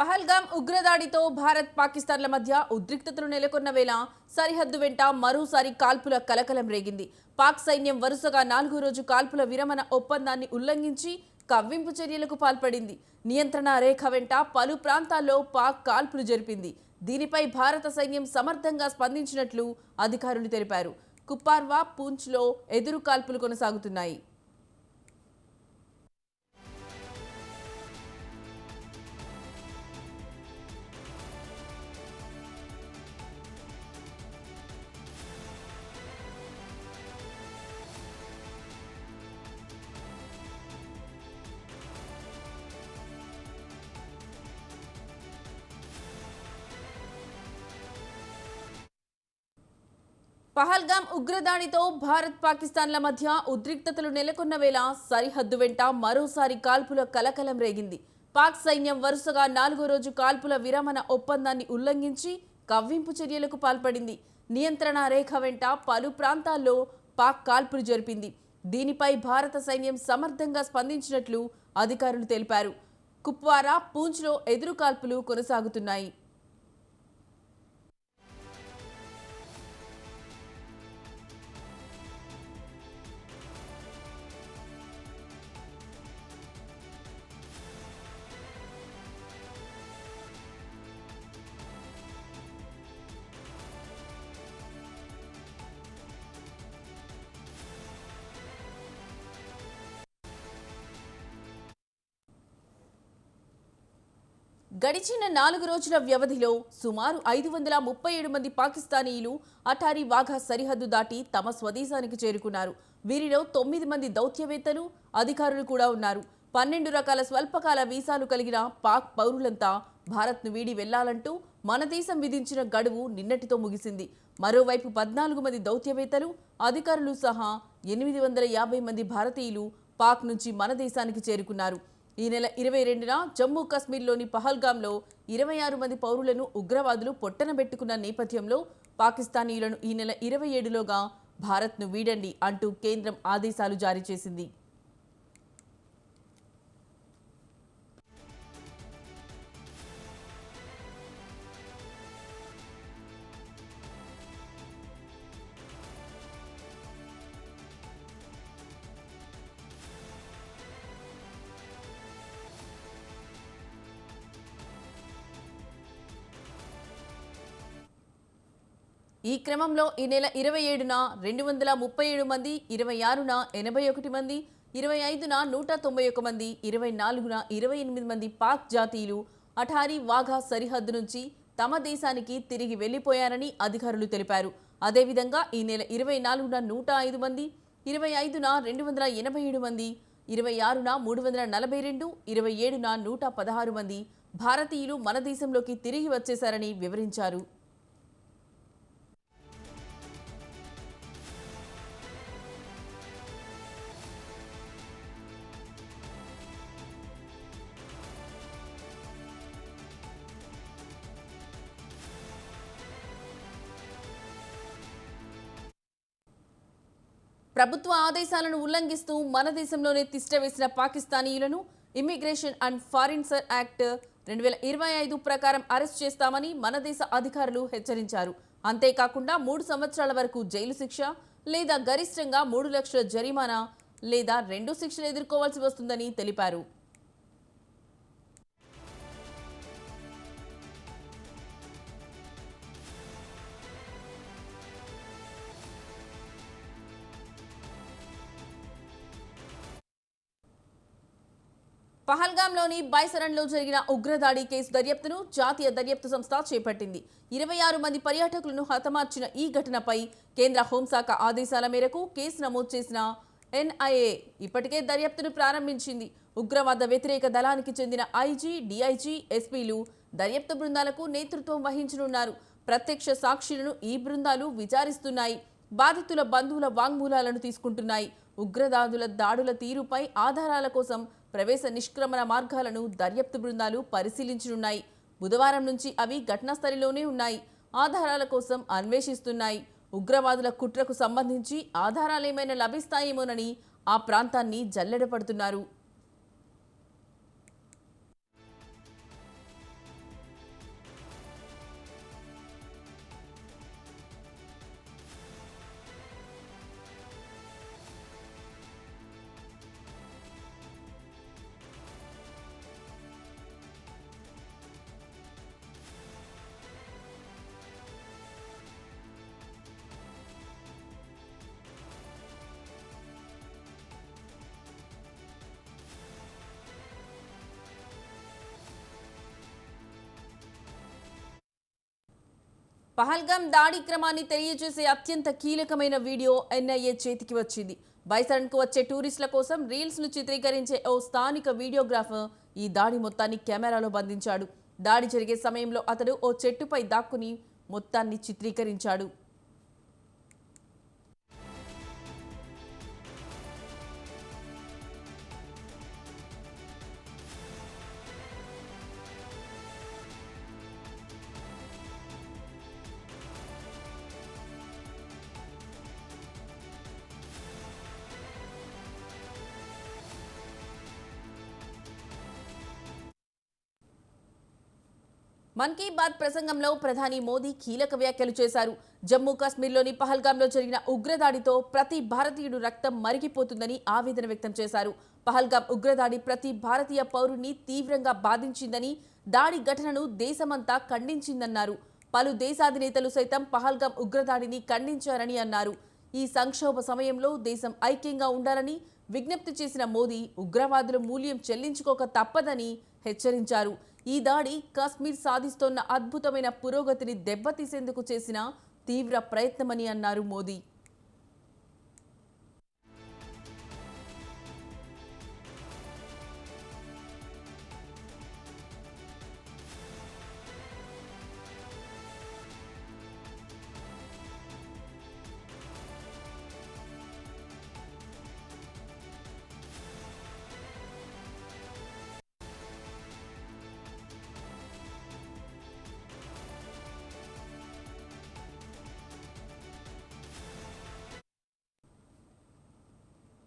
పహల్గాం ఉగ్రదాడితో భారత్ పాకిస్తాన్ల మధ్య ఉద్రిక్తతలు నెలకొన్న వేళ సరిహద్దు వెంట మరోసారి కాల్పుల కలకలం రేగింది. పాక్ సైన్యం వరుసగా నాలుగో రోజు కాల్పుల విరమణ ఒప్పందాన్ని ఉల్లంఘించి కవ్వింపు చర్యలకు పాల్పడింది. నియంత్రణ రేఖ వెంట పలు ప్రాంతాల్లో పాక్ కాల్పులు జరిపింది. దీనిపై భారత సైన్యం సమర్థంగా స్పందించినట్లు అధికారులు తెలిపారు. కుప్పార్వా పూంచ్లో ఎదురు కాల్పులు కొనసాగుతున్నాయి. పహల్గాం ఉగ్రదాడితో భారత్ పాకిస్తాన్ల మధ్య ఉద్రిక్తతలు నెలకొన్న వేళ సరిహద్దు వెంట మరోసారి కాల్పుల కలకలం రేగింది. పాక్ సైన్యం వరుసగా నాలుగో రోజు కాల్పుల విరమణ ఒప్పందాన్ని ఉల్లంఘించి కవ్వింపు చర్యలకు పాల్పడింది. నియంత్రణ రేఖ వెంట పలు ప్రాంతాల్లో పాక్ కాల్పులు జరిపింది. దీనిపై భారత సైన్యం సమర్థంగా స్పందించినట్లు అధికారులు తెలిపారు. కుప్వారా పూంచ్లో ఎదురు కాల్పులు కొనసాగుతున్నాయి. గడిచిన నాలుగు రోజుల వ్యవధిలో సుమారు ఐదు వందల ముప్పై ఏడు మంది పాకిస్తానీయులు అటారీ వాఘా సరిహద్దు దాటి తమ స్వదేశానికి చేరుకున్నారు. వీరిలో తొమ్మిది మంది దౌత్యవేత్తలు అధికారులు కూడా ఉన్నారు. పన్నెండు రకాల స్వల్పకాల వీసాలు కలిగిన పాక్ పౌరులంతా భారత్ను వీడి వెళ్ళాలంటూ మన దేశం విధించిన గడువు నిన్నటితో ముగిసింది. మరోవైపు పద్నాలుగు మంది దౌత్యవేత్తలు అధికారులు సహా ఎనిమిది వందల యాభై మంది భారతీయులు పాక్ నుంచి మన దేశానికి చేరుకున్నారు. ఈ నెల ఇరవై రెండున జమ్మూ కాశ్మీర్లోని పహల్గామ్లో ఇరవై ఆరు మంది పౌరులను ఉగ్రవాదులు పొట్టనబెట్టుకున్న నేపథ్యంలో పాకిస్తానీయులను ఈ నెల ఇరవై ఏడులోగా భారత్ను వీడండి అంటూ కేంద్రం ఆదేశాలు జారీ చేసింది. ఈ క్రమంలో ఈ నెల ఇరవై ఏడున రెండు వందల ముప్పై ఏడు మంది ఇరవై ఆరున ఎనభై ఒకటి మంది ఇరవై ఐదున నూట తొంభై ఒక మంది ఇరవై నాలుగున ఇరవై ఎనిమిది మంది పాక్ జాతీయులు అఠారీ వాఘా సరిహద్దు నుంచి తమ దేశానికి తిరిగి వెళ్ళిపోయారని అధికారులు తెలిపారు. అదేవిధంగా ఈ నెల ఇరవై నాలుగున నూట ఐదు మంది ఇరవై ఐదున రెండు వందల ఎనభై ఏడు మంది ఇరవై ఆరున మూడు వందల నలభై రెండు ఇరవై ఏడున నూట పదహారు మంది భారతీయులు మన దేశంలోకి తిరిగి వచ్చేశారని వివరించారు. ప్రభుత్వ ఆదేశాలను ఉల్లంఘిస్తూ మన దేశంలోనే తిష్టవేసిన పాకిస్తానీయులను ఇమ్మిగ్రేషన్ అండ్ ఫారిన్సర్ యాక్ట్ రెండు వేల ఇరవై ఐదు ప్రకారం అరెస్ట్ చేస్తామని మన దేశ అధికారులు హెచ్చరించారు. అంతేకాకుండా మూడు సంవత్సరాల వరకు జైలు శిక్ష లేదా గరిష్టంగా మూడు లక్షల జరిమానా లేదా రెండు శిక్షలు ఎదుర్కోవాల్సి వస్తుందని తెలిపారు. పహల్గాంలోని బైసరన్లో జరిగిన ఉగ్రదాడి కేసు దర్యాప్తును జాతీయ దర్యాప్తు సంస్థ చేపట్టింది. ఇరవై ఆరు మంది పర్యాటకులను హతమార్చిన ఈ ఘటనపై కేంద్ర హోంశాఖ ఆదేశాల మేరకు కేసు నమోదు చేసిన ఎన్ఐఏ ఇప్పటికే దర్యాప్తును ప్రారంభించింది. ఉగ్రవాద వ్యతిరేక దళానికి చెందిన ఐజీ డిఐజీ ఎస్పీలు దర్యాప్తు బృందాలకు నేతృత్వం వహించనున్నారు. ప్రత్యక్ష సాక్షులను ఈ బృందాలు విచారిస్తున్నాయి. బాధితుల బంధువుల వాంగ్మూలాలను తీసుకుంటున్నాయి. ఉగ్రదాదుల దాడుల తీరుపై ఆధారాల కోసం ప్రవేశ నిష్క్రమణ మార్గాలను దర్యాప్తు బృందాలు పరిశీలించనున్నాయి. బుధవారం నుంచి అవి ఘటనాస్థలిలోనే ఉన్నాయి. ఆధారాల కోసం అన్వేషిస్తున్నాయి. ఉగ్రవాదుల కుట్రకు సంబంధించి ఆధారాలేమైనా లభిస్తాయేమోనని ఆ ప్రాంతాన్ని జల్లెడపడుతున్నారు. పహల్గాం దాడి క్రమాన్ని తెలియజేసే అత్యంత కీలకమైన వీడియో ఎన్ఐఏ చేతికి వచ్చింది. బైసరన్కు వచ్చే టూరిస్టుల కోసం రీల్స్ను చిత్రీకరించే ఓ స్థానిక వీడియోగ్రాఫర్ ఈ దాడి మొత్తాన్ని కెమెరాలో బంధించాడు. దాడి జరిగే సమయంలో అతడు ఓ చెట్టుపై దాక్కుని మొత్తాన్ని చిత్రీకరించాడు. మన్ కీ బాత్ ప్రసంగంలో ప్రధాని మోదీ కీలక వ్యాఖ్యలు చేశారు. జమ్మూ కాశ్మీర్లోని పహల్గామ్లో జరిగిన ఉగ్రదాడితో ప్రతి భారతీయుడు రక్తం మరిగిపోతుందని ఆవేదన వ్యక్తం చేశారు. పహల్గామ్ ఉగ్రదాడి ప్రతి భారతీయ పౌరుని తీవ్రంగా బాధించిందని దాడి ఘటనను దేశమంతా ఖండించిందన్నారు. పలు దేశాధినేతలు సైతం పహల్గామ్ ఉగ్రదాడిని ఖండించారని అన్నారు. ఈ సంక్షోభ సమయంలో దేశం ఐక్యంగా ఉండాలని విజ్ఞప్తి చేసిన మోదీ ఉగ్రవాదుల మూల్యం చెల్లించుకోక తప్పదని హెచ్చరించారు. ఈ దాడి కాశ్మీర్ సాధిస్తోన్న అద్భుతమైన పురోగతిని దెబ్బతీసేందుకు చేసిన తీవ్ర ప్రయత్నమని అన్నారు మోదీ.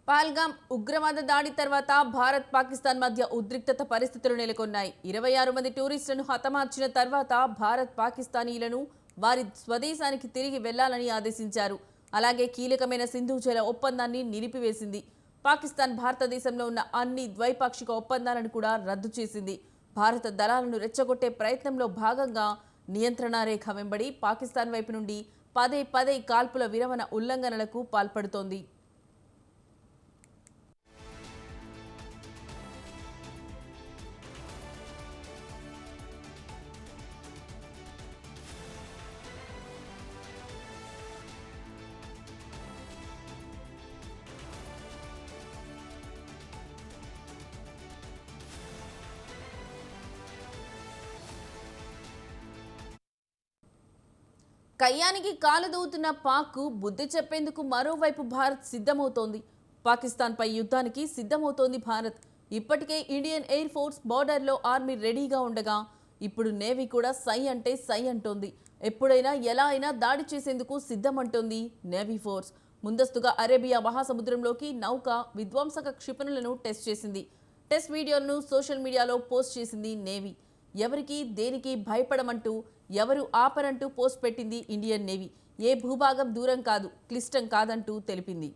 పాల్గాం ఉగ్రవాద దాడి తర్వాత భారత్ పాకిస్తాన్ మధ్య ఉద్రిక్తత పరిస్థితులు నెలకొన్నాయి. ఇరవై ఆరు మంది టూరిస్టులను హతమార్చిన తర్వాత భారత్ పాకిస్తానీలను వారి స్వదేశానికి తిరిగి వెళ్ళాలని ఆదేశించారు. అలాగే కీలకమైన సింధు జల ఒప్పందాన్ని నిలిపివేసింది. పాకిస్తాన్ భారతదేశంలో ఉన్న అన్ని ద్వైపాక్షిక ఒప్పందాలను కూడా రద్దు చేసింది. భారత దళాలను రెచ్చగొట్టే ప్రయత్నంలో భాగంగా నియంత్రణ రేఖ వెంబడి పాకిస్తాన్ వైపు నుండి పదే పదే కాల్పుల విరమణ ఉల్లంఘనలకు పాల్పడుతోంది. కయ్యానికి కాలు దూవుతున్న పాక్కు బుద్ధి చెప్పేందుకు మరోవైపు భారత్ సిద్ధమవుతోంది. పాకిస్తాన్పై యుద్ధానికి సిద్ధమవుతోంది భారత్. ఇప్పటికే ఇండియన్ ఎయిర్ ఫోర్స్ బార్డర్లో ఆర్మీ రెడీగా ఉండగా ఇప్పుడు నేవీ కూడా సై అంటే సై అంటోంది. ఎప్పుడైనా ఎలా అయినా దాడి చేసేందుకు సిద్ధమంటోంది నేవీ ఫోర్స్. ముందస్తుగా అరేబియా మహాసముద్రంలోకి నౌక విధ్వంసక క్షిపణులను టెస్ట్ చేసింది. టెస్ట్ వీడియోలను సోషల్ మీడియాలో పోస్ట్ చేసింది నేవీ. ఎవరికి దేనికి భయపడమంటూ ఎవరు ఆపరంటూ పోస్ట్ పెట్టింది ఇండియన్ నేవీ. ఏ భూభాగం దూరం కాదు క్లిష్టం కాదంటూ తెలిపింది.